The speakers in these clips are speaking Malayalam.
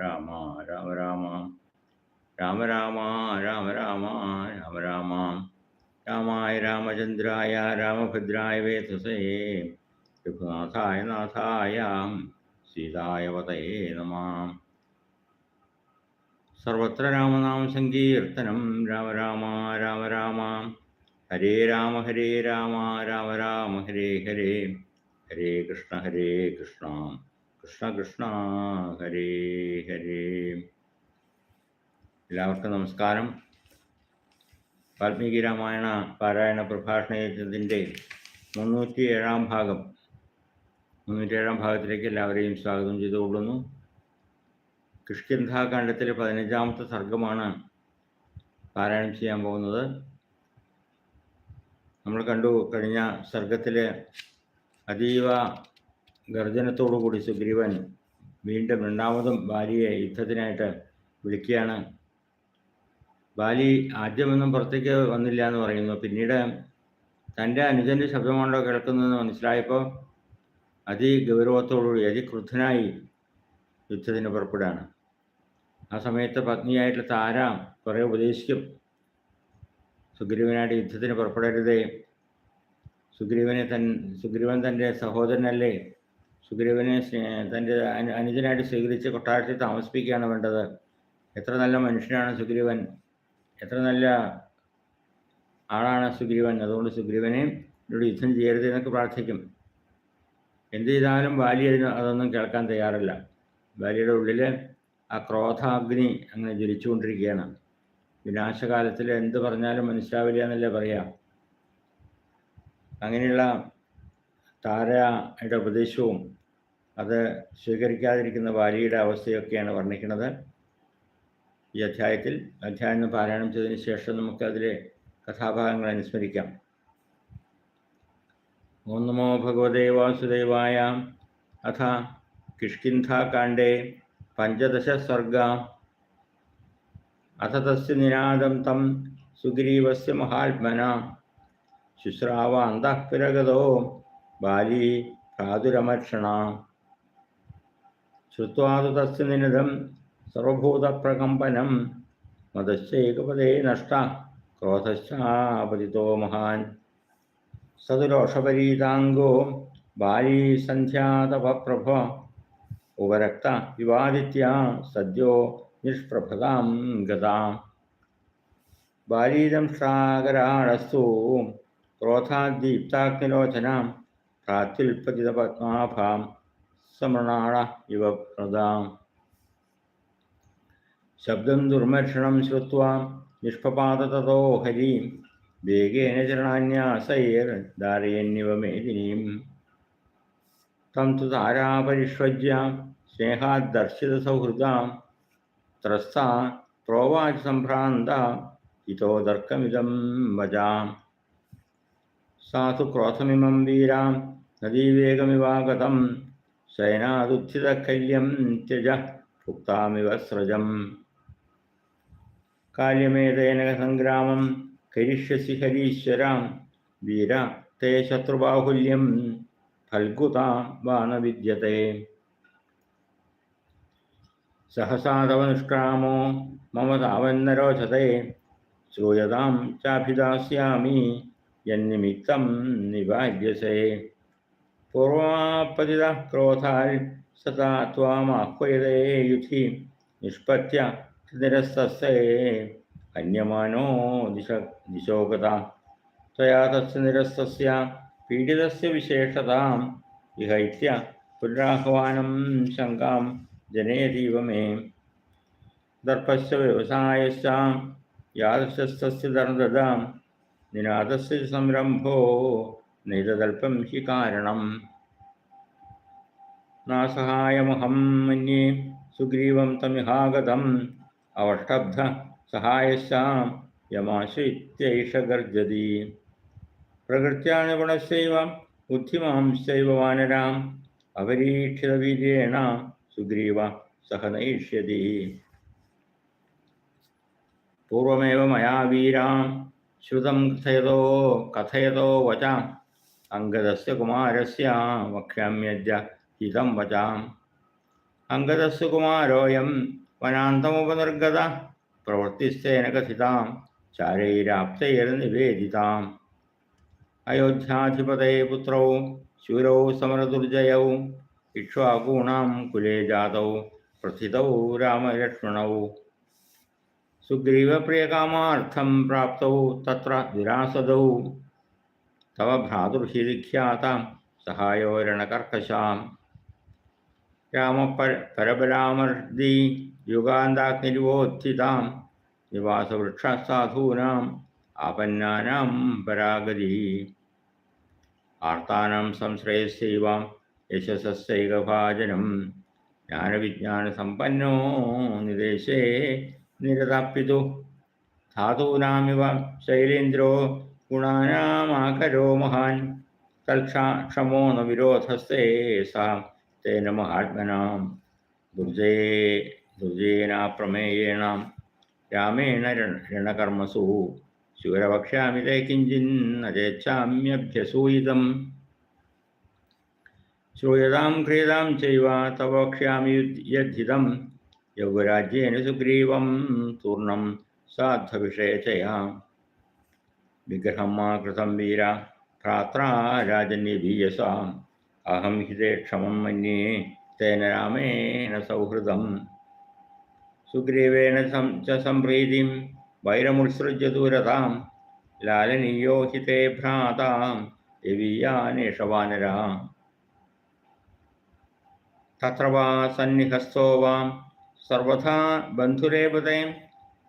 രാമ രാമ രാമ. രാമ രാമ രാമ രാമ രാമ രാമ. രാമായ രാമചന്ദ്രായ രാമഭദ്രായ വേതസേ. രഘുനാഥായ നാഥായ സീതായ നമ. സർവത്ര രാമനാമ സങ്കീർത്തനം. രാമ രാമ രാമ രാമ. ഹരേ രാമ ഹരേ രാമ രാമ രാമ ഹരേ ഹരേ. ഹരേ കൃഷ്ണ ഹരേ കൃഷ്ണ. കൃഷ്ണ കൃഷ്ണ ഹരേ. ഹരേ എല്ലാവർക്കും നമസ്കാരം. വാൽമീകി രാമായണ പാരായണ പ്രഭാഷണ യജ്ഞത്തിന്റെ മുന്നൂറ്റി ഏഴാം ഭാഗം. മുന്നൂറ്റി ഏഴാം ഭാഗത്തിലേക്ക് എല്ലാവരെയും സ്വാഗതം ചെയ്തുകൊള്ളുന്നു. കിഷ്കിന്ധാകാന്ഡത്തിലെ പതിനഞ്ചാമത്തെ സർഗമാണ് പാരായണം ചെയ്യാൻ പോകുന്നത്. നമ്മൾ കണ്ടു കഴിഞ്ഞ സർഗത്തിലെ അതീവ ഗർജനത്തോടുകൂടി സുഗ്രീവൻ വീണ്ടും രണ്ടാമതും ബാലിയെ യുദ്ധത്തിനായിട്ട് വിളിക്കുകയാണ്. ബാലി ആദ്യമൊന്നും പുറത്തേക്ക് വന്നില്ല എന്ന് പറയുന്നു. പിന്നീട് തന്റെ അനുജന്റെ ശബ്ദമാണല്ലോ കേൾക്കുന്നതെന്ന് മനസ്സിലായപ്പോൾ അതിഗൗരവത്തോടുകൂടി അതിക്രുദ്ധനായി യുദ്ധത്തിന് പുറപ്പെടുകയാണ്. ആ സമയത്ത് പത്നിയായിട്ടുള്ള താര കുറേ ഉപദേശിക്കും. സുഗ്രീവനായിട്ട് യുദ്ധത്തിന് പുറപ്പെടരുതേ. സുഗ്രീവനെ തൻ സുഗ്രീവൻ തന്റെ സഹോദരനല്ലേ? സുഗ്രീവനെ തന്റെ അനു അനുജനായിട്ട് സ്വീകരിച്ച് കൊട്ടാരത്തിൽ താമസിപ്പിക്കുകയാണ് വേണ്ടത്. എത്ര നല്ല മനുഷ്യനാണ് സുഗ്രീവൻ. എത്ര നല്ല ആളാണ് സുഗ്രീവൻ. അതുകൊണ്ട് സുഗ്രീവനെ ഇവിടെ യുദ്ധം ചെയ്യരുത് എന്നൊക്കെ പ്രാർത്ഥിക്കും. എന്ത് ചെയ്താലും ബാലി അതിന് അതൊന്നും കേൾക്കാൻ തയ്യാറല്ല. ബാലിയുടെ ഉള്ളിൽ ആ ക്രോധാഗ്നി അങ്ങനെ ജ്വലിച്ചുകൊണ്ടിരിക്കുകയാണ്. വിനാശകാലത്തിൽ എന്ത് പറഞ്ഞാലും മനസ്സിലാവില്ല എന്നല്ലേ പറയാം. അങ്ങനെയുള്ള താരയുടെ ഉപദേശവും അത് സ്വീകരിക്കാതിരിക്കുന്ന വാലിയുടെ അവസ്ഥയൊക്കെയാണ് വർണിക്കുന്നത്. ഈ അധ്യായത്തിൽ അധ്യായം പാരായണം ചെയ്തതിന് ശേഷം നമുക്ക് അതിലെ കഥാഭാഗങ്ങൾ അനുസ്മരിക്കാം. ഓം നമോ ഭഗവതേ വാസുദേവായ അഥ കിഷ്കിന്ധാകാണ്ഡേ പഞ്ചദശ സർഗ അഥ തസ്യ നിനാദം തം സുഗ്രീവസ് മഹാത്മന ശുശ്രാവ അന്തഃപുരഗതോ ബാലി ഭ്രാതുരമർഷണ ശ്രുവാതു നിനദം സർവഭൂതപ്രകമ്പനം മതശ്ചൈകപദേ നഷ്ട ക്രോധശ്ചാപതിതോ മഹാൻ സതുരോഷപരീതാംഗോ ബാലീ സന്ധ്യാതപപ്രഭ ഉപരക്ത വിവാദിത്യ സദ്യോ നിഷ്പ്രഭതാം ഗതാം ബാലീതം ക്രോധാദ്ദീപ്താഗ്നിലോചനാം പ്രാത്യുൽപ്പതിതപത്മാഭാം സമൃണാള समृणाण इव प्रदा शब्द दुर्मक्षण श्रुवा निष्पात तथो हरी वेगेन चरणान्यासैर्धारयन्निव मेदिनी तं तो तारापरिष्वज्य स्नेहाद्दर्शितसौहृदां त्रस्ता प्रोवाच इतो दर्कमिदं भजाम् सा तु क्रोधमिमं वीरां ശയനാദുത്ഥിതകല്യം ത്യജ ഭുക്താമിവ സ്രജം. കാര്യമേതേന സംഗ്രാമം കരിഷ്യസി ഹരീശ്വരാം വീര തേ ശത്രുബാഹുല്യം ഫൽഗുതാം വാനവിദ്യത്തെ സഹസാതവനുഷ്ക്രാമോ മമ താവന്നരോചതേ श्रूयतां चाभिदास्यामि यन्निमित्तं निवाद्यसे പൂർവാപതിത ക്രോധാൽ സദാ ത്വാമാഹ്വയതേ യുധി നിഷ്പത്യ നിരസ്തേ അന്യമാനോ ദിശ ദിശോഗത ത്വയാ തസ് നിരസ്തസ്യ പീഡിതസ്യ വിശേഷതാം വിഹൈത്യ പുനരാഹ്വാനം ശങ്കാം ജനയതീവ മേ ദർഭശ്ച വ്യവസായശ്ച യാദൃശസ്തസ്യ നിനാദസ്യ സംരംഭോ നൈതൽപ്പം ഹി കാരണം. നാസഹായമഹം മന്യേ സുഗ്രീവം തമിഹാഗതം. അവഷ്ടബ്ധ സഹായശാം യമാശ്രിത്യൈഷ ഗർജതി. പ്രകൃത്യാന ഗുണശൈവ ബുദ്ധിമാംശൈവ വാനരാം. അപരീക്ഷിതവീര്യേണ സുഗ്രീവ സഹ നയിഷ്യതി പൂർവമേവ മയാ വീരാം. ശ്രുതം കഥയതോ കഥയതോ വചാം. അംഗദസ് കുമാരസ്യ വക്ഷ്യമ്യജ ഹിതം വചാം. അംഗദസ് കുമാരോയം വനാന്തമുപനിർഗത പ്രവൃത്തിസ്ഥേന കഥിതാം ചാരൈരാപ്തൈർ നിവേദിതാം അയോധ്യാധിപതേ പുത്രൗ ശൂരൗ സമരദുർജയൗ ഇക്ഷ്വാകൂണാം കുലേ ജാതൗ പ്രഥിതൗ രാമലക്ഷ്മണൗ സുഗ്രീവപ്രിയകാമാർത്ഥം പ്രാപ്തൗ തത്ര വിരാസതൗ തവ ഭ്രാതുർഹിരിഖ്യാതാം സഹായോ രണകർക്കശാം രാമപര പരബലാമർദി യുഗാന്താഗ്നിരുവോത്ഥിതാം നിവാസവൃക്ഷസാധൂനാം ആപന്നാനാം പരാഗതി. ആർത്താനം സംശ്രയസൈവാം യശസൈകഭാജനം ജ്ഞാനവിജ്ഞാനസമ്പന്നോ നിദേശേ നിരതാപ്പിതു ധാതൂനാമിവ ശൈലേന്ദ്രോ ഗുണാനാമാകരോ മഹാൻ തൽക്ഷമോ ക്ഷമോ ന വിരോധസ്തേ സാ തേന മഹാത്മനാം. ദുർജയേ ദുർജേനാപ്രമേയേണ രാമേണ രണകർമ്മസു. ശൂരവക്ഷ്യാമി തേ കിഞ്ചിന്നചേച്ഛാമ്യഭ്യസൂയിതം ശ്രൂയതാം ക്രിയതാം ചൈവ തവ വക്ഷ്യാമി യദ്ധിതം. യൗവരാജ്യേന സുഗ്രീവം തൂർണം സാധവിഷയചയാം വിഗ്രഹം മാ കൃതം വീര ഭ്രാത്രാ രാജന്യഭീയസാം അഹം ഹിതേ ക്ഷമം മന്യേ തേന രാമേണ സൗഹൃദം സുഗ്രീവേണ സം ച സംപ്രീതിം വൈരമുത്സൃജ്യ ദൂരതാം ലാലനീയോ ഹിതേ ഭ്രാതാം യവീയാനേഷവാനരാം തത്ര വാ സന്നിഹസ്തോ വാം സർവഥാ ബന്ധുരേവ തേ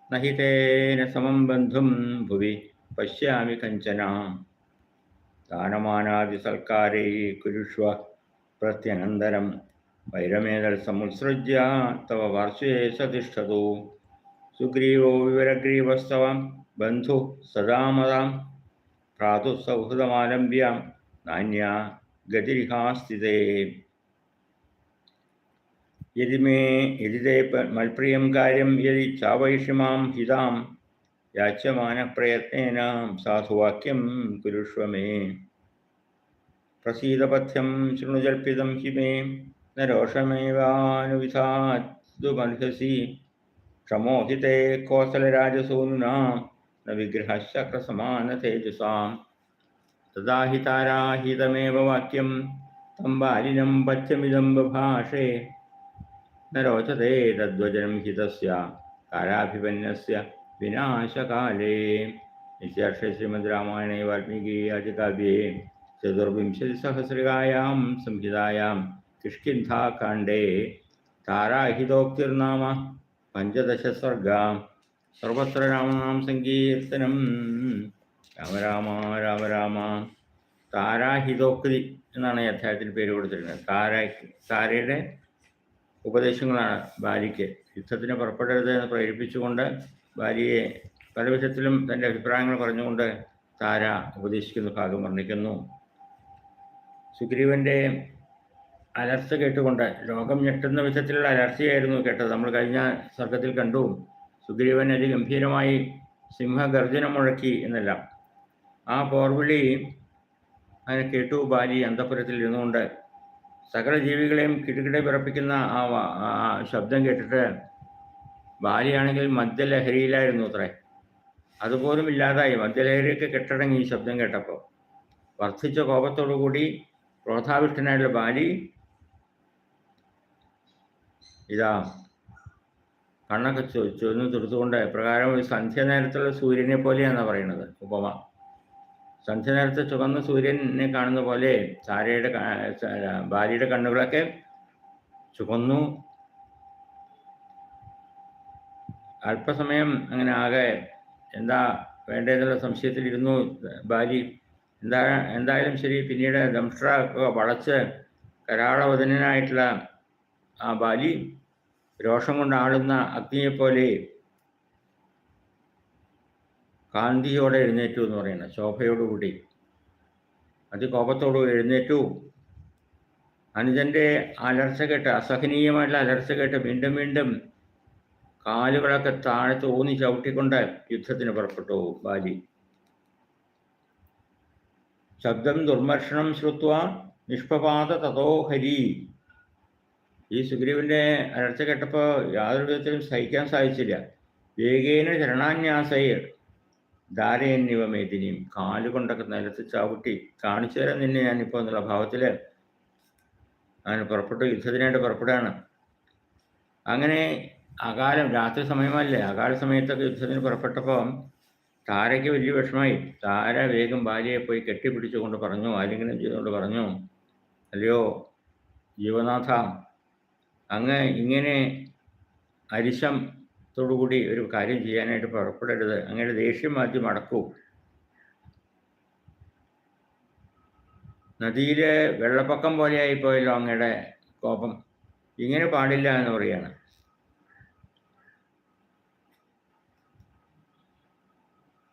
നഹി തേന സമം ബന്ധും ഭുവി പശ്യാമി കഞ്ചന ദാനമാനാദിസൽക്കാരൈ കുരുഷ്വ പ്രത്യനന്തരം വൈരമേതൽ സമുത്സൃജ്യ തവ വാർഷയെ സതിഷ്ഠതു സുഗ്രീവോ വിവരഗ്രീവസ്തവം ബന്ധു സദാമതാം ഭ്രാതു സൗഹൃദമാലംബ്യ നാന്യ ഗതിരിഹാസ്ഥിതേ യതി മേ യതി മൽപ്രിയം കാര്യം യതി ചാവൈഷിമാം ഹിതാം याच्यमानप्रयत्नेन साधुवाक्यम कुरुष्व मे। प्रसीदपथ्यम शृणुजर्पित हि मे न रोषमेवासी क्षमोहिते कौसलराजसूनुना, न विग्रह शक्र सन हि ताराहितमेव वाक्यम तम बालिनं पथ्यमिदं बभाषे। न रोचते तद्वजनम हित काराभिपन्न विनाशकाले इत्यर्थे श्रीमद् रामायणे वाल्मीकि आदिकाव्ये चतुर्विंशतिसहस्रिकायां संहितायां किष्किन्धाकाण्डे ताराहितोक्तिर्नाम पञ्चदशसर्गा സർവത്ര രാമനാം സങ്കീർത്തനം രാമ രാമ രാമ രാമ താരാഹിതോക്തി എന്നാണ് ഈ അധ്യായത്തിന് പേര് കൊടുത്തിരുന്നത് താര താരയുടെ ഉപദേശങ്ങളാണ് ഭാര്യയ്ക്ക് യുദ്ധത്തിന് പുറപ്പെടരുത് എന്ന് പ്രേരിപ്പിച്ചുകൊണ്ട് ഭാര്യയെ പല വിധത്തിലും തന്റെ അഭിപ്രായങ്ങൾ പറഞ്ഞുകൊണ്ട് താര ഉപദേശിക്കുന്ന ഭാഗം വർണിക്കുന്നു. സുഗ്രീവന്റെ അലർച്ച കേട്ടുകൊണ്ട് ലോകം ഞെട്ടുന്ന വിധത്തിലുള്ള അലർച്ചയായിരുന്നു കേട്ടത്. നമ്മൾ കഴിഞ്ഞ സർഗത്തിൽ കണ്ടു. സുഗ്രീവൻ അതിഗംഭീരമായി സിംഹഗർജനം മുഴക്കി എന്നല്ല. ആ പോർവിളി അതിനെ കേട്ടു ബാലി അന്തപുരത്തിൽ ഇരുന്നുകൊണ്ട്. സകല ജീവികളെയും കിടുകിടെ പിറപ്പിക്കുന്ന ആ ശബ്ദം കേട്ടിട്ട് ബാലിയാണെങ്കിൽ മദ്യലഹരിയിലായിരുന്നു അത്രേ. അതുപോലും ഇല്ലാതായി. മദ്യലഹരിയൊക്കെ കെട്ടടങ്ങി ഈ ശബ്ദം കേട്ടപ്പോൾ. വർദ്ധിച്ച കോപത്തോടുകൂടി ക്രോധാവിഷ്ടനായിട്ടുള്ള ബാലി ഇതാ കണ്ണൊക്കെ ചൊന്ന് തുറത്തുകൊണ്ട് പ്രകാരം ഒരു സന്ധ്യ നേരത്തുള്ള സൂര്യനെ പോലെയാണ് പറയുന്നത് ഉപമ. സന്ധ്യ നേരത്തെ ചുവന്ന സൂര്യനെ കാണുന്ന പോലെ സാരയുടെ ബാലിയുടെ കണ്ണുകളൊക്കെ ചുവന്നു അല്പസമയം അങ്ങനെ ആകെ എന്താ വേണ്ടതെന്നുള്ള സംശയത്തിലിരുന്നു ബാലി എന്താ എന്തായാലും ശരി പിന്നീട് ദംഷ്ട്ര വളച്ച് കരാളവദനായിട്ടുള്ള ആ ബാലി രോഷം കൊണ്ട് ആളുന്ന അഗ്നിയെപ്പോലെ കാന്തിയോടെ എഴുന്നേറ്റു എന്ന് പറയുന്നത് ശോഭയോടുകൂടി. അതികോപത്തോടു എഴുന്നേറ്റു. അനുജന്റെ അലർച്ച കേട്ട് അസഹനീയമായിട്ടുള്ള അലർച്ച കേട്ട് വീണ്ടും വീണ്ടും കാലുകളൊക്കെ താഴത്ത് ഊന്നി ചവിട്ടിക്കൊണ്ട് യുദ്ധത്തിന് പുറപ്പെട്ടു ബാലി. ശബ്ദം ദുർമർഷണം ശ്രുത്വ നിഷ്പപാത തതോ ഹരി. ഈ സുഗ്രീവന്റെ അലർച്ച കേട്ടപ്പോൾ യാതൊരു വിധത്തിലും സഹിക്കാൻ സാധിച്ചില്ല. വേഗേന ചരണാന്യാസയിൽ ധാരയെന്നിവ മേദിനിയും കാലുകൊണ്ടൊക്കെ നിലത്ത് ചവിട്ടി കാണിച്ചു തരാൻ നിന്നെ ഞാനിപ്പോൾ എന്നുള്ള ഭാവത്തിൽ അങ്ങനെ പുറപ്പെട്ടു യുദ്ധത്തിനായിട്ട് പുറപ്പെടുകയാണ്. അങ്ങനെ അകാലം രാത്രി സമയമല്ലേ. അകാല സമയത്തൊക്കെ യുദ്ധത്തിന് പുറപ്പെട്ടപ്പം താരയ്ക്ക് വലിയ വിഷമമായി. താര വേഗം ഭാര്യയെ പോയി കെട്ടിപ്പിടിച്ചുകൊണ്ട് പറഞ്ഞു ആലിംഗനം ചെയ്തുകൊണ്ട് പറഞ്ഞു അല്ലയോ ജീവനാഥ അങ്ങ് ഇങ്ങനെ അരിശത്തോടുകൂടി ഒരു കാര്യം ചെയ്യാനായിട്ട് പുറപ്പെടരുത്. അങ്ങയുടെ ദേഷ്യം മാറ്റി മടക്കൂ നദിയിലെ വെള്ളപ്പൊക്കം പോലെയായിപ്പോയല്ലോ അങ്ങയുടെ കോപം. ഇങ്ങനെ പാടില്ല എന്ന് പറയാണ്.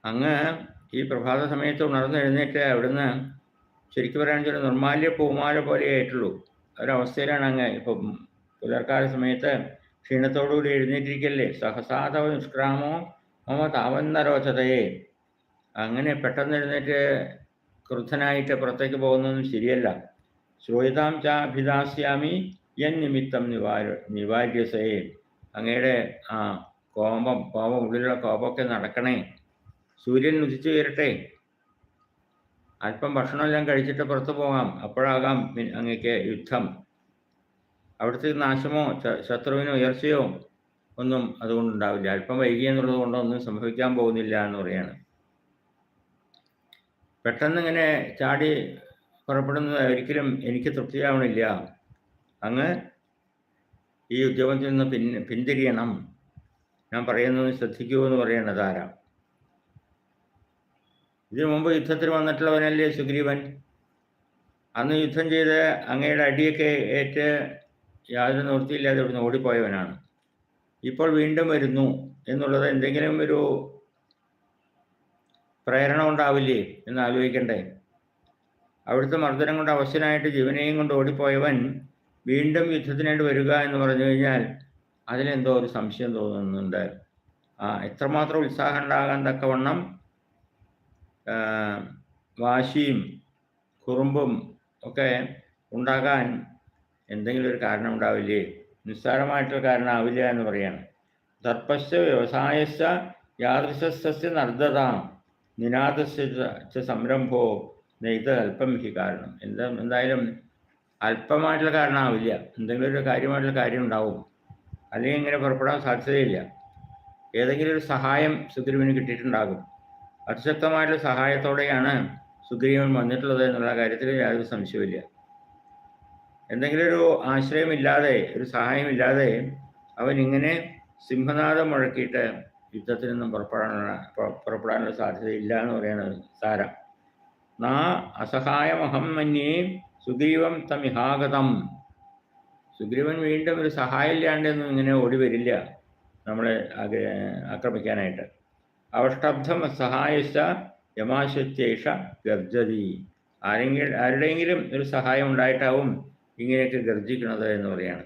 അങ്ങ് ഈ പ്രഭാത സമയത്ത് ഉണർന്ന് എഴുന്നേറ്റ് അവിടുന്ന് ശരിക്കും പറയാൻ ചില നിർമാല്യ പൂമാല പോലെ ആയിട്ടുള്ളൂ. ഒരവസ്ഥയിലാണ് അങ്ങ് ഇപ്പം പുലർക്കാല സമയത്ത് ക്ഷീണത്തോടുകൂടി എഴുന്നേറ്റിരിക്കല്ലേ? സഹസാധവ നിഷ്ക്രാമോ മമ താവന്നരോചതയെ അങ്ങനെ പെട്ടെന്ന് എഴുന്നേറ്റ് ക്രുദ്ധനായിട്ട് പുറത്തേക്ക് പോകുന്നതും ശരിയല്ല. ശ്രോയിതാം ചാഭിദാസ്യാമി അഭിദാസ്യാമി യൻ നിമിത്തം നിവാര നിവാര്യസയെ അങ്ങയുടെ ആ കോപം കോപം ഉള്ളിലുള്ള കോപമൊക്കെ നടക്കണേ. സൂര്യൻ ഉദിച്ചു ഉയരട്ടെ. അല്പം ഭക്ഷണമെല്ലാം കഴിച്ചിട്ട് പുറത്തു പോകാം. അപ്പോഴാകാം അങ്ങക്ക് യുദ്ധം. അവിടുത്തെ നാശമോ ശത്രുവിനോ ഉയർച്ചയോ ഒന്നും അതുകൊണ്ടുണ്ടാവില്ല. അല്പം വൈകി എന്നുള്ളത് കൊണ്ടൊന്നും സംഭവിക്കാൻ പോകുന്നില്ല എന്ന് പറയാണ്. പെട്ടെന്ന് ഇങ്ങനെ ചാടി പുറപ്പെടുന്നത് ഒരിക്കലും എനിക്ക് തൃപ്തിയാവണില്ല. അങ്ങ് ഈ ഉദ്യോഗത്തിൽ നിന്ന് പിൻ പിന്തിരിയണം. ഞാൻ പറയുന്നത് ശ്രദ്ധിക്കൂ എന്ന് പറയണത് ഇതിനു മുമ്പ് യുദ്ധത്തിൽ വന്നിട്ടുള്ളവനല്ലേ സുഗ്രീവൻ? അന്ന് യുദ്ധം ചെയ്ത് അങ്ങയുടെ അടിയൊക്കെ ഏറ്റ് യാതൊരു നിവൃത്തിയില്ലാതെ ഇവിടുന്ന് ഓടിപ്പോയവനാണ്. ഇപ്പോൾ വീണ്ടും വരുന്നു എന്നുള്ളത് എന്തെങ്കിലും ഒരു പ്രേരണ ഉണ്ടാവില്ലേ എന്ന് ആലോചിക്കണ്ടേ? അവിടുത്തെ മർദ്ദനം കൊണ്ട് അവശനായിട്ട് ജീവനെയും കൊണ്ട് ഓടിപ്പോയവൻ വീണ്ടും യുദ്ധത്തിനായിട്ട് വരിക എന്ന് പറഞ്ഞു കഴിഞ്ഞാൽ അതിലെന്തോ ഒരു സംശയം തോന്നുന്നുണ്ട്. ആ എത്രമാത്രം ഉത്സാഹം ഉണ്ടാകാൻ തക്കവണ്ണം വാശിയും കുറുമ്പും ഒക്കെ ഉണ്ടാകാൻ എന്തെങ്കിലും ഒരു കാരണം ഉണ്ടാവില്ലേ? നിസ്സാരമായിട്ടൊരു കാരണം ആവില്ല എന്ന് പറയാണ്. ദർപ്പശ്ച വ്യവസായശ്ച യാദൃശസ്യ നർദ്ദത. നിനാദസ്യ സംരംഭവും സംരംഭോ നെയ്ത് അല്പം ഹി കാരണം. എന്താ എന്തായാലും അല്പമായിട്ടുള്ള കാരണമാവില്ല. എന്തെങ്കിലും ഒരു കാര്യമായിട്ടുള്ള കാര്യം ഉണ്ടാവും. അല്ലെങ്കിൽ ഇങ്ങനെ പുറപ്പെടാൻ സാധ്യതയില്ല. ഏതെങ്കിലും ഒരു സഹായം സുഗ്രീവന് കിട്ടിയിട്ടുണ്ടാകും. അതിശക്തമായിട്ടുള്ള സഹായത്തോടെയാണ് സുഗ്രീവൻ വന്നിട്ടുള്ളത് എന്നുള്ള കാര്യത്തിൽ യാതൊരു സംശയമില്ല എന്തെങ്കിലും ഒരു ആശ്രയമില്ലാതെ ഒരു സഹായമില്ലാതെ അവൻ ഇങ്ങനെ സിംഹനാഥം മുഴക്കിയിട്ട് യുദ്ധത്തിൽ നിന്നും പുറപ്പെടാനുള്ള പുറപ്പെടാനുള്ള സാധ്യതയില്ല എന്ന് പറയുന്നത് സാരം. നാ അസഹായമഹം മന്യേ സുഗ്രീവം തമിഹാഗതം. സുഗ്രീവൻ വീണ്ടും ഒരു സഹായമില്ലാണ്ടൊന്നും ഇങ്ങനെ ഓടി വരില്ല നമ്മളെ ആക്രമിക്കാനായിട്ട്. അവഷ്ടബ്ധം സഹായിച്ച യമാശത്യേഷ ഗർജതി ആരെങ്കിലും ആരുടെയെങ്കിലും ഒരു സഹായം ഉണ്ടായിട്ടാവും ഇങ്ങനെയൊക്കെ ഗർജിക്കുന്നത് എന്ന് പറയാണ്.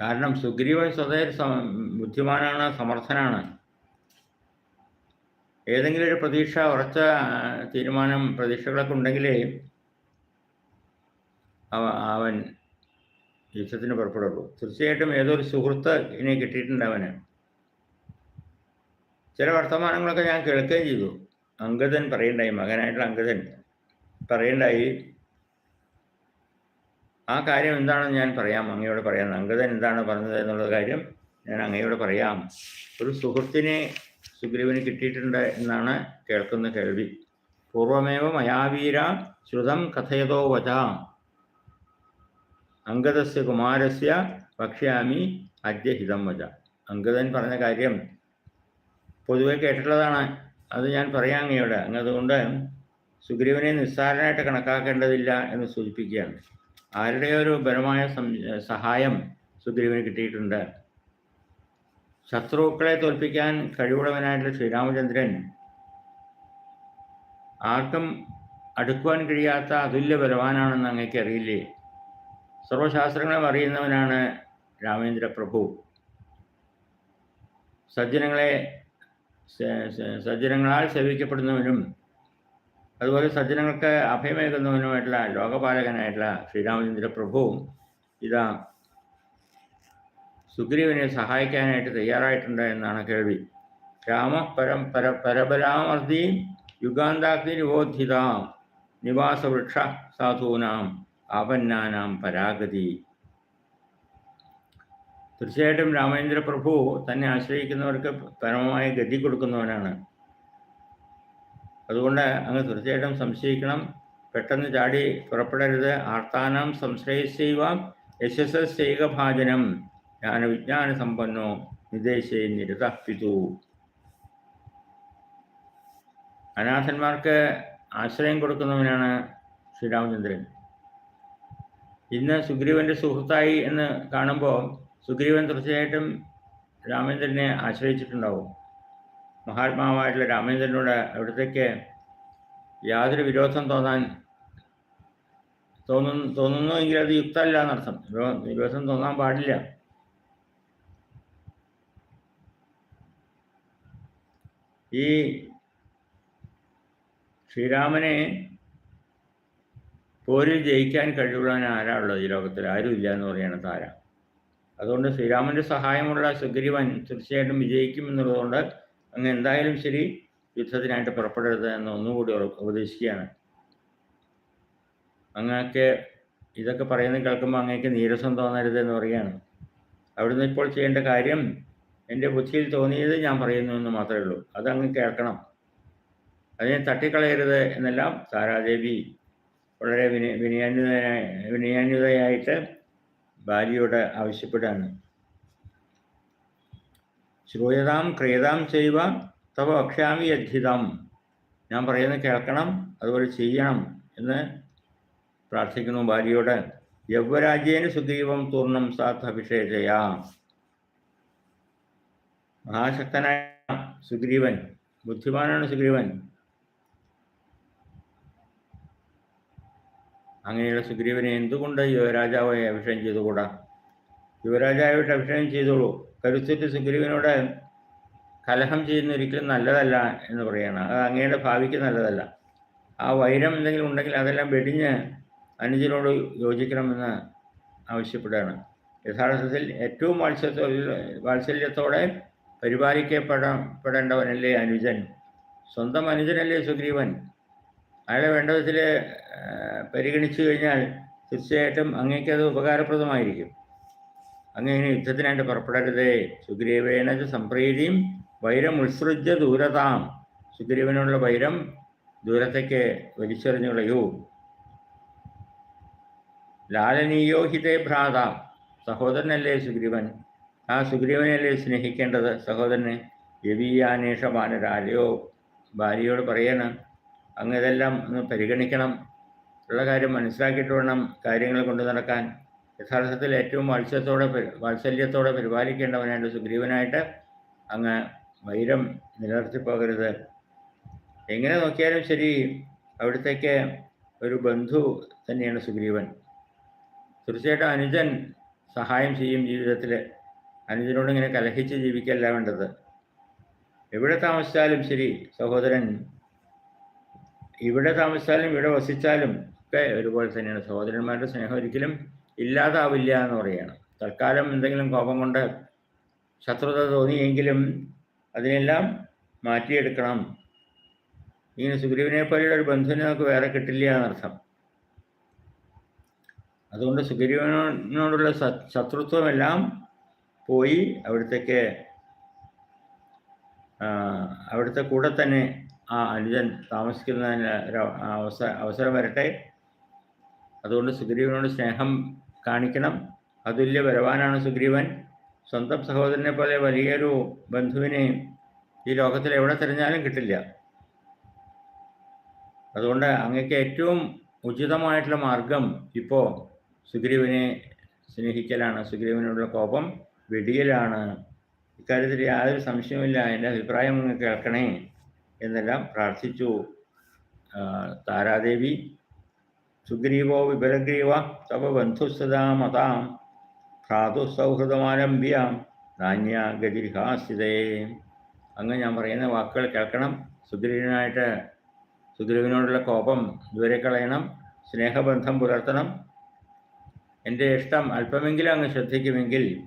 കാരണം സുഗ്രീവൻ സ്വതേ ബുദ്ധിമാനാണ് സമർത്ഥനാണ്. ഏതെങ്കിലും ഒരു പ്രതീക്ഷ ഉറച്ച തീരുമാനം പ്രതീക്ഷകളൊക്കെ ഉണ്ടെങ്കിലേ അവ- അവൻ യുദ്ധത്തിന് പുറപ്പെടുള്ളൂ. തീർച്ചയായിട്ടും ഏതോ ഒരു സുഹൃത്ത് ഇനി കിട്ടിയിട്ടുണ്ട് അവന്. ചില വർത്തമാനങ്ങളൊക്കെ ഞാൻ കേൾക്കുകയും ചെയ്തു. അങ്കദൻ പറയണ്ടായി മകനായിട്ടുള്ള അങ്കദൻ പറയണ്ടായി ആ കാര്യം എന്താണെന്ന് ഞാൻ പറയാം അങ്ങയോട് പറയാം. അങ്കദൻ എന്താണ് പറഞ്ഞത് എന്നുള്ള കാര്യം ഞാൻ അങ്ങയോട് പറയാം. ഒരു സുഹൃത്തിനെ സുഗ്രീവന് കിട്ടിയിട്ടുണ്ട് എന്നാണ് കേൾക്കുന്ന കേൾവി. പൂർവമേവ മയാവീര ശ്രുതം കഥയതോ വചാം. അങ്കദസ്യ കുമാരസ്യ ഭക്ഷ്യാമി അദ്യഹിതം വച. അങ്കദൻ പറഞ്ഞ കാര്യം പൊതുവെ കേട്ടിട്ടുള്ളതാണ്. അത് ഞാൻ പറയാം അങ്ങയോട്. അങ്ങ് അതുകൊണ്ട് സുഗ്രീവനെ നിസ്സാരനായിട്ട് കണക്കാക്കേണ്ടതില്ല എന്ന് സൂചിപ്പിക്കുകയാണ്. ആരുടെയോ ഒരു ബലമായ സഹായം സുഗ്രീവന് കിട്ടിയിട്ടുണ്ട്. ശത്രുക്കളെ തോൽപ്പിക്കാൻ കഴിവുള്ളവനായിട്ടുള്ള ശ്രീരാമചന്ദ്രൻ ആർക്കും അടുക്കുവാൻ കഴിയാത്ത അതുല്യ ബലവാനാണെന്ന് അങ്ങേക്ക് അറിയില്ലേ? സർവശാസ്ത്രങ്ങളും അറിയുന്നവനാണ് രാമേന്ദ്ര പ്രഭു സജ്ജനങ്ങളെ സജ്ജനങ്ങളാൽ സേവിക്കപ്പെടുന്നവനും അതുപോലെ സജ്ജനങ്ങൾക്ക് അഭയമേകുന്നവനുമായിട്ടുള്ള ലോകപാലകനായിട്ടുള്ള ശ്രീരാമചന്ദ്ര പ്രഭുവും ഇതാ സുഗ്രീവനെ സഹായിക്കാനായിട്ട് തയ്യാറായിട്ടുണ്ട് എന്നാണ് കേൾവി. രാമ പരം പര പരപരാമർദ്ദി യുഗാന്താഗ്നി നിബോധിതാം നിവാസവൃക്ഷ സാധൂനാം ആപന്നാനാം പരാഗതി. തീർച്ചയായിട്ടും രാമേന്ദ്ര പ്രഭു തന്നെ ആശ്രയിക്കുന്നവർക്ക് പരമമായ ഗതി കൊടുക്കുന്നവനാണ്. അതുകൊണ്ട് അങ്ങ് തീർച്ചയായിട്ടും സംശയിക്കണം. പെട്ടെന്ന് ചാടി പുറപ്പെടരുത്. ആർത്താനം സംശ്രയിച്ചൈവ യശസ് ചെയ്കഭാജനം ജ്ഞാനവിജ്ഞാന സമ്പന്നോ നിദേശേ നിരതപ്പിതു അനാഥന്മാർക്ക് ആശ്രയം കൊടുക്കുന്നവനാണ് ശ്രീരാമചന്ദ്രൻ. ഇന്ന് സുഗ്രീവന്റെ സുഹൃത്തായി എന്ന് കാണുമ്പോൾ സുഗ്രീവൻ തീർച്ചയായിട്ടും രാമേന്ദ്രനെ ആശ്രയിച്ചിട്ടുണ്ടാവും. മഹാത്മാവായിട്ടുള്ള രാമേന്ദ്രനോട് അവിടത്തേക്ക് യാതൊരു വിരോധം തോന്നാൻ തോന്നുന്നു തോന്നുന്നു എങ്കിൽ അത് യുക്തമല്ല എന്നർത്ഥം. വിരോധം തോന്നാൻ പാടില്ല. ഈ ശ്രീരാമനെ പോരിൽ ജയിക്കാൻ കഴിവുള്ളവൻ ആരാ ഉള്ളത് ഈ ലോകത്തിൽ? ആരും ഇല്ല എന്ന് പറയണത് താര അതുകൊണ്ട് ശ്രീരാമന്റെ സഹായമുള്ള സുഗ്രീവൻ തീർച്ചയായിട്ടും വിജയിക്കും എന്നുള്ളതുകൊണ്ട് അങ്ങ് എന്തായാലും ശരി യുദ്ധത്തിനായിട്ട് പുറപ്പെടരുത് എന്ന് ഒന്നുകൂടി ഉപദേശിക്കുകയാണ്. അങ്ങക്ക് ഇതൊക്കെ പറയുന്നത് കേൾക്കുമ്പോൾ അങ്ങേക്ക് നീരസം തോന്നരുത് എന്ന് പറയുകയാണ്. അവിടുന്ന് ഇപ്പോൾ ചെയ്യേണ്ട കാര്യം എന്റെ ബുദ്ധിയിൽ തോന്നിയത് ഞാൻ പറയുന്നു എന്ന് മാത്രമേ ഉള്ളൂ. അതങ്ങ് കേൾക്കണം. അതിനെ തട്ടിക്കളയരുത് എന്നെല്ലാം താരാദേവി വളരെ വിനയ വിനയാന്യുതനായി വിനയാന്വിതയായിട്ട് ഭാര്യയോട് ആവശ്യപ്പെടുകയാണ് ശ്രൂയതാം ക്രിയതാം ചെയ്യുക തവ വക്ഷ്യാമി അധ്യതാം ഞാൻ പറയുന്നത് കേൾക്കണം അതുപോലെ ചെയ്യണം എന്ന് പ്രാർത്ഥിക്കുന്നു ഭാര്യയോട്. യൗവരാജ്യേന സുഗ്രീവം തൂർണം അഭിഷേചയ മഹാശക്തനായ സുഗ്രീവൻ ബുദ്ധിമാനാണ് സുഗ്രീവൻ. അങ്ങനെയുള്ള സുഗ്രീവനെ എന്തുകൊണ്ട് യുവരാജാവായി അഭിഷേകം ചെയ്തുകൂടാ? യുവരാജാവായിട്ട് അഭിഷേകം ചെയ്തോളൂ. കരുത്തുറ്റ് സുഗ്രീവനോട് കലഹം ചെയ്യുന്ന ഒരിക്കലും നല്ലതല്ല എന്ന് പറയണം. അത് അങ്ങയുടെ ഭാവിക്ക് നല്ലതല്ല. ആ വൈരം എന്തെങ്കിലും ഉണ്ടെങ്കിൽ അതെല്ലാം വെടിഞ്ഞ് അനുജനോട് യോജിക്കണമെന്ന് ആവശ്യപ്പെടുകയാണ്. യഥാർത്ഥത്തിൽ ഏറ്റവും വാത്സല്യ വാത്സല്യത്തോടെ പരിപാലിക്കപ്പെടപ്പെടേണ്ടവനല്ലേ അനുജൻ? സ്വന്തം അനുജനല്ലേ സുഗ്രീവൻ? അയാളെ വേണ്ട വിധത്തിൽ പരിഗണിച്ചു കഴിഞ്ഞാൽ തീർച്ചയായിട്ടും അങ്ങേക്കത് ഉപകാരപ്രദമായിരിക്കും. അങ്ങനെ യുദ്ധത്തിനായിട്ട് പുറപ്പെടരുതേ. സുഗ്രീവേന സംപ്രീതിയും വൈരം ഉത്സൃജ്യ ദൂരതാം. സുഗ്രീവനുള്ള വൈരം ദൂരത്തേക്ക് വലിച്ചെറിഞ്ഞു കളയൂ ലാലനീയോ ഹിതേ ഭ്രാത. സഹോദരനല്ലേ സുഗ്രീവൻ? ആ സുഗ്രീവനല്ലേ സ്നേഹിക്കേണ്ടത്? സഹോദരന് യവീയാനേഷ ബാനരാലയോ ഭാര്യയോട് പറയണം അങ്ങ് ഇതെല്ലാം ഒന്ന് പരിഗണിക്കണം. ഉള്ള കാര്യം മനസ്സിലാക്കിയിട്ട് വേണം കാര്യങ്ങൾ കൊണ്ടു നടക്കാൻ. യഥാർത്ഥത്തിൽ ഏറ്റവും വാത്സല്യത്തോടെ വാത്സല്യത്തോടെ പരിപാലിക്കേണ്ടവനായിട്ട് സുഗ്രീവനായിട്ട് അങ്ങ് വൈരം നിലനിർത്തിപ്പോകരുത്. എങ്ങനെ നോക്കിയാലും ശരി അവിടത്തേക്ക് ഒരു ബന്ധു തന്നെയാണ് സുഗ്രീവൻ. തീർച്ചയായിട്ടും അനുജൻ സഹായം ചെയ്യും ജീവിതത്തിൽ. അനുജനോട് ഇങ്ങനെ കലഹിച്ച് ജീവിക്കല്ല വേണ്ടത്. എവിടെ താമസിച്ചാലും ശരി സഹോദരൻ ഇവിടെ താമസിച്ചാലും ഇവിടെ വസിച്ചാലും ഒക്കെ ഒരുപോലെ തന്നെയാണ്. സഹോദരന്മാരുടെ സ്നേഹം ഒരിക്കലും ഇല്ലാതാവില്ല എന്ന് പറയുകയാണ്. തൽക്കാലം എന്തെങ്കിലും കോപം കൊണ്ട് ശത്രുത തോന്നിയെങ്കിലും അതിനെല്ലാം മാറ്റിയെടുക്കണം. ഇങ്ങനെ സുഗ്രീവനെ പോലെയുള്ള ഒരു ബന്ധുവിനെ നമുക്ക് വേറെ കിട്ടില്ല എന്നർത്ഥം അതുകൊണ്ട് സുഗ്രീവനോടുള്ള ശത്രുത്വമെല്ലാം പോയി അവിടത്തേക്ക് അവിടുത്തെ കൂടെ തന്നെ ആ അനുജൻ താമസിക്കുന്നതിന് ഒരു അവസ അവസരം വരട്ടെ. അതുകൊണ്ട് സുഗ്രീവനോട് സ്നേഹം കാണിക്കണം. അതുല്യ വരവാനാണ് സുഗ്രീവൻ. സ്വന്തം സഹോദരനെ പോലെ വലിയൊരു ബന്ധുവിനെ ഈ ലോകത്തിൽ എവിടെ തിരഞ്ഞാലും കിട്ടില്ല. അതുകൊണ്ട് അങ്ങക്ക് ഏറ്റവും ഉചിതമായിട്ടുള്ള മാർഗം ഇപ്പോൾ സുഗ്രീവനെ സ്നേഹിക്കലാണ്. സുഗ്രീവനോടുള്ള കോപം വെടിയലാണ്. ഇക്കാര്യത്തിൽ യാതൊരു സംശയവുമില്ല. എന്റെ അഭിപ്രായം കേൾക്കണേ. എന്നെല്ലാം പ്രാർത്ഥിച്ചു. താരാദേവി സുഗ്രീവോ വിപരഗ്രീവ തവ ബന്ധുസ്സദാ മതാം ഭ്രാതു സൗഹൃദമാരംഭ്യാം നാന്യ ഗതിഹാസിതേ അങ്ങ് ഞാൻ പറയുന്ന വാക്കുകൾ കേൾക്കണം. സുഗ്രീവനായിട്ട് സുഗ്രീവനോടുള്ള കോപം ദൂരെ കളയണം. സ്നേഹബന്ധം പുലർത്തണം. എന്റെ ഇഷ്ടം അല്പമെങ്കിലും അങ്ങ് ശ്രദ്ധിക്കുമെങ്കിൽ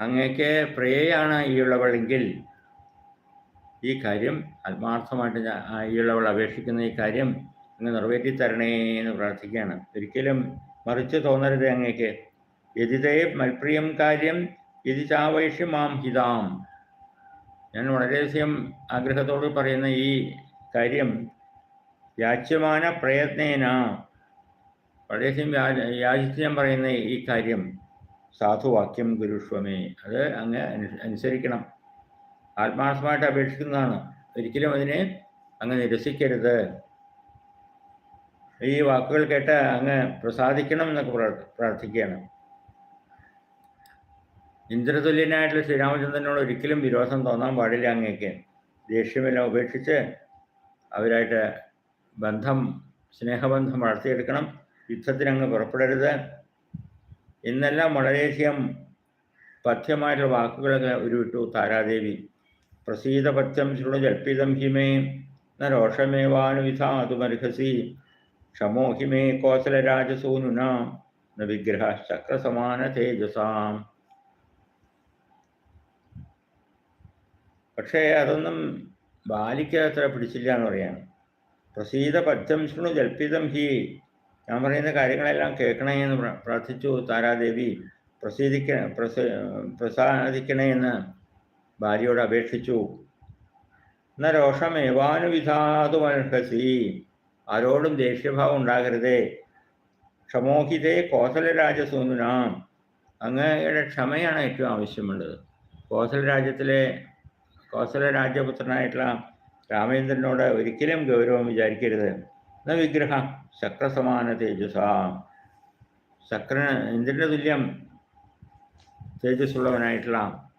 അങ്ങേക്ക് പ്രിയയാണ് ഈയുള്ളവളെങ്കിൽ ഈ കാര്യം ആത്മാർത്ഥമായിട്ട് ഞാൻ ഈയുള്ളവൾ അപേക്ഷിക്കുന്ന ഈ കാര്യം അങ്ങ് നിറവേറ്റി തരണേ എന്ന് പ്രാർത്ഥിക്കുകയാണ്. ഒരിക്കലും മറിച്ച് തോന്നരുത് അങ്ങേക്ക്. യതിതേ മൽപ്രിയം കാര്യം യതി ചാവൈഷ്യമാം ഹിതാം. ഞാൻ വളരെയധികം ആഗ്രഹത്തോട് പറയുന്ന ഈ കാര്യം യാച്യമാന പ്രയത്നേന. വളരെയധികം യാചിച്ച് ഞാൻ പറയുന്ന ഈ കാര്യം സാധുവാക്യം ഗുരുഷ്വമേ. അത് അങ്ങ് അനു- അനുസരിക്കണം. ആത്മാർത്ഥമായിട്ട് അപേക്ഷിക്കുന്നതാണ്. ഒരിക്കലും അതിനെ അങ്ങ് നിരസിക്കരുത് ഈ വാക്കുകൾ കേട്ട് അങ്ങ് പ്രസാദിക്കണം എന്നൊക്കെ പ്രാർ- പ്രാർത്ഥിക്കുകയാണ്. ഇന്ദ്രതുല്യനായിട്ടുള്ള ശ്രീരാമചന്ദ്രനോട് ഒരിക്കലും വിരോധം തോന്നാൻ പാടില്ല അങ്ങേക്ക്. ദേഷ്യമെല്ലാം ഉപേക്ഷിച്ച് അവരായിട്ട് ബന്ധം സ്നേഹബന്ധം വളർത്തിയെടുക്കണം. യുദ്ധത്തിന് അങ്ങ് പുറപ്പെടരുത്. എന്നെല്ലാം വളരെയധികം പഥ്യമായിട്ടുള്ള വാക്കുകളൊക്കെ ഉരുവിട്ടു താരാദേവി. പ്രസീത ശൃണുജൽപ്പിതം ശൃണു ഹിമേ ന രോഷമേവാനുവിധാതുമർഹസി ക്ഷമോ ഹിമേ കോസലരാജസൂനുന വിഗ്രഹ ചക്രസമാന തേജസാം. പക്ഷേ അതൊന്നും ബാലിക്ക് അത്ര പിടിച്ചില്ല എന്ന് പറയാണ് പ്രസീത പദ്യം ശൃണു ജൽപ്പിതം ഹി ഞാൻ പറയുന്ന കാര്യങ്ങളെല്ലാം കേൾക്കണേ എന്ന് പ്രാർത്ഥിച്ചു താരാദേവി പ്രസീദിക്ക പ്രസ പ്രസാദിക്കണേ എന്ന് ഭാര്യയോട് അപേക്ഷിച്ചു. എന്ന രോഷമേവാനുവിധാതുമർഹസി ആരോടും ദേഷ്യഭാവം ഉണ്ടാകരുതേ. ക്ഷമോഹിതേ കോസലരാജസൂനുനാം. അങ്ങയുടെ ക്ഷമയാണ് ഏറ്റവും ആവശ്യമുള്ളത്. കോസല രാജ്യത്തിലെ കോസല രാജ്യപുത്രനായിട്ടുള്ള രാമേന്ദ്രനോട് ഒരിക്കലും ഗൗരവം വിചാരിക്കരുത്. എന്ന വിഗ്രഹ ശക്രസമാന തേജസ ശക്ര ഇന്ദ്രന്റെ തുല്യം തേജസ്സുള്ളവനായിട്ടുള്ള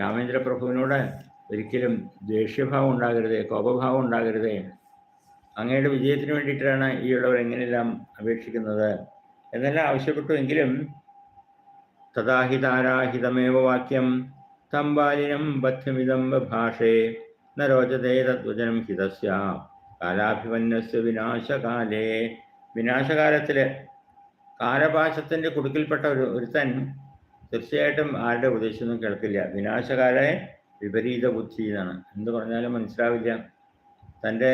രാമേന്ദ്ര പ്രഭുവിനോട് ഒരിക്കലും ദേഷ്യഭാവം ഉണ്ടാകരുതേ കോപഭാവം ഉണ്ടാകരുതേ. അങ്ങയുടെ വിജയത്തിന് വേണ്ടിയിട്ടാണ് ഈ ഉള്ളവർ എങ്ങനെയെല്ലാം അപേക്ഷിക്കുന്നത്? എന്നെല്ലാം ആവശ്യപ്പെട്ടു എങ്കിലും തഥാഹിതാരാഹിതമേവ വാക്യം തം ബാലിനം ബദ്ധമിതം ഭാഷേ ന രോചതേ തദ്വചനം ഹിതസ്യ കാലാഭിമന്യസ്യ വിനാശകാലേ. വിനാശകാലത്തിൽ കാലപാശത്തിന്റെ കുടുക്കിൽപ്പെട്ട ഒരു ഒരുത്തൻ തീർച്ചയായിട്ടും ആരുടെ ഉപദേശമൊന്നും കേൾക്കില്ല. വിനാശകാലെ വിപരീത ബുദ്ധി എന്നാണ് എന്ത് പറഞ്ഞാലും മനസ്സിലാവില്ല. തന്റെ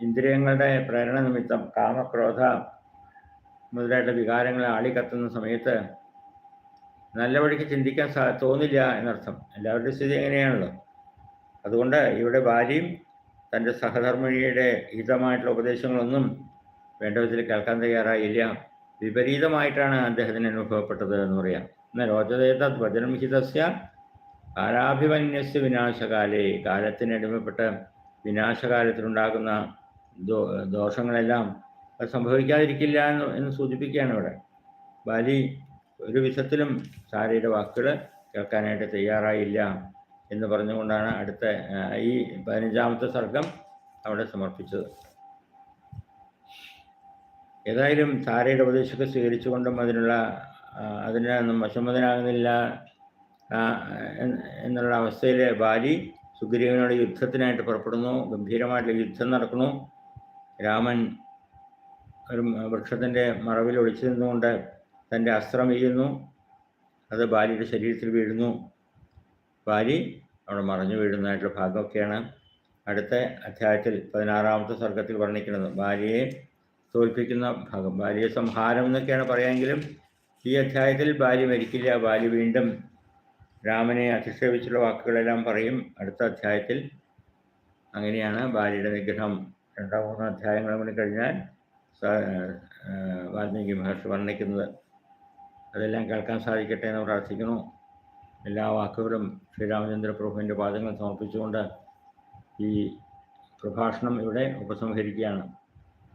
ഇന്ദ്രിയങ്ങളുടെ പ്രേരണ നിമിത്തം കാമക്രോധ മുതലായിട്ടുള്ള വികാരങ്ങളെ ആളിക്കത്തുന്ന സമയത്ത് നല്ല വഴിക്ക് ചിന്തിക്കാൻ സാ തോന്നില്ല എന്നർത്ഥം. എല്ലാവരുടെയും സ്ഥിതി എങ്ങനെയാണല്ലോ? അതുകൊണ്ട് ഇവിടെ ഭാര്യയും തന്റെ സഹധർമ്മിണിയുടെ ഹിതമായിട്ടുള്ള ഉപദേശങ്ങളൊന്നും വേണ്ട വിധത്തിൽ കേൾക്കാൻ തയ്യാറായില്ല. വിപരീതമായിട്ടാണ് അദ്ദേഹത്തിന് അനുഭവപ്പെട്ടത് എന്ന് പറയാം. എന്നാൽ രോചതേതത് വചനം ഹിതസ്യ കാലാഭിമന്യസ് വിനാശകാലേ. കാലത്തിനടിമപ്പെട്ട് വിനാശകാലത്തിലുണ്ടാകുന്ന ദോ ദോഷങ്ങളെല്ലാം സംഭവിക്കാതിരിക്കില്ല എന്ന് എന്ന് സൂചിപ്പിക്കുകയാണ് ഇവിടെ. ബാലി ഒരു വിധത്തിലും സാരയുടെ വാക്കുകൾ കേൾക്കാനായിട്ട് തയ്യാറായില്ല എന്ന് പറഞ്ഞുകൊണ്ടാണ് അടുത്ത ഈ പതിനഞ്ചാമത്തെ സർഗം അവിടെ സമർപ്പിച്ചത്. ഏതായാലും താരയുടെ ഉപദേശമൊക്കെ സ്വീകരിച്ചുകൊണ്ടും അതിനുള്ള അതിനൊന്നും വശംവദനാകുന്നില്ല എന്നുള്ള അവസ്ഥയിൽ ബാലി സുഗ്രീവനോട് യുദ്ധത്തിനായിട്ട് പുറപ്പെടുന്നു. ഗംഭീരമായിട്ട് യുദ്ധം നടക്കുന്നു. രാമൻ ഒരു വൃക്ഷത്തിന്റെ മറവിൽ ഒളിച്ചു നിന്നുകൊണ്ട് തന്റെ അസ്ത്രം എയ്യുന്നു അത് ബാലിയുടെ ശരീരത്തിൽ വീഴുന്നു. ബാലി അവിടെ മറഞ്ഞു വീഴുന്നതായിട്ടുള്ള ഭാഗമൊക്കെയാണ് അടുത്ത അധ്യായത്തിൽ പതിനാറാമത്തെ സർഗത്തിൽ വർണിക്കുന്നത്. ബാലിയെ തോൽപ്പിക്കുന്ന ഭാഗം. ബാലിയെ സംഹാരം എന്നൊക്കെയാണ് പറയാമെങ്കിലും ഈ അധ്യായത്തിൽ ഭാര്യ മരിക്കില്ല. ഭാര്യ വീണ്ടും രാമനെ അധിക്ഷേപിച്ചുള്ള വാക്കുകളെല്ലാം പറയും. അടുത്ത അധ്യായത്തിൽ അങ്ങനെയാണ് ഭാര്യയുടെ നിഗ്രഹം. രണ്ടാം മൂന്നാം അധ്യായങ്ങളും കൂടി കഴിഞ്ഞാൽ വാൽമീകി മഹർഷി വർണിക്കുന്നത്. അതെല്ലാം കേൾക്കാൻ സാധിക്കട്ടെ എന്ന് പ്രാർത്ഥിക്കുന്നു. എല്ലാ വാക്കുകളും ശ്രീരാമചന്ദ്ര പ്രഭുവിന്റെ പാദങ്ങൾ സമർപ്പിച്ചുകൊണ്ട് ഈ പ്രഭാഷണം ഇവിടെ ഉപസംഹരിക്കുകയാണ്.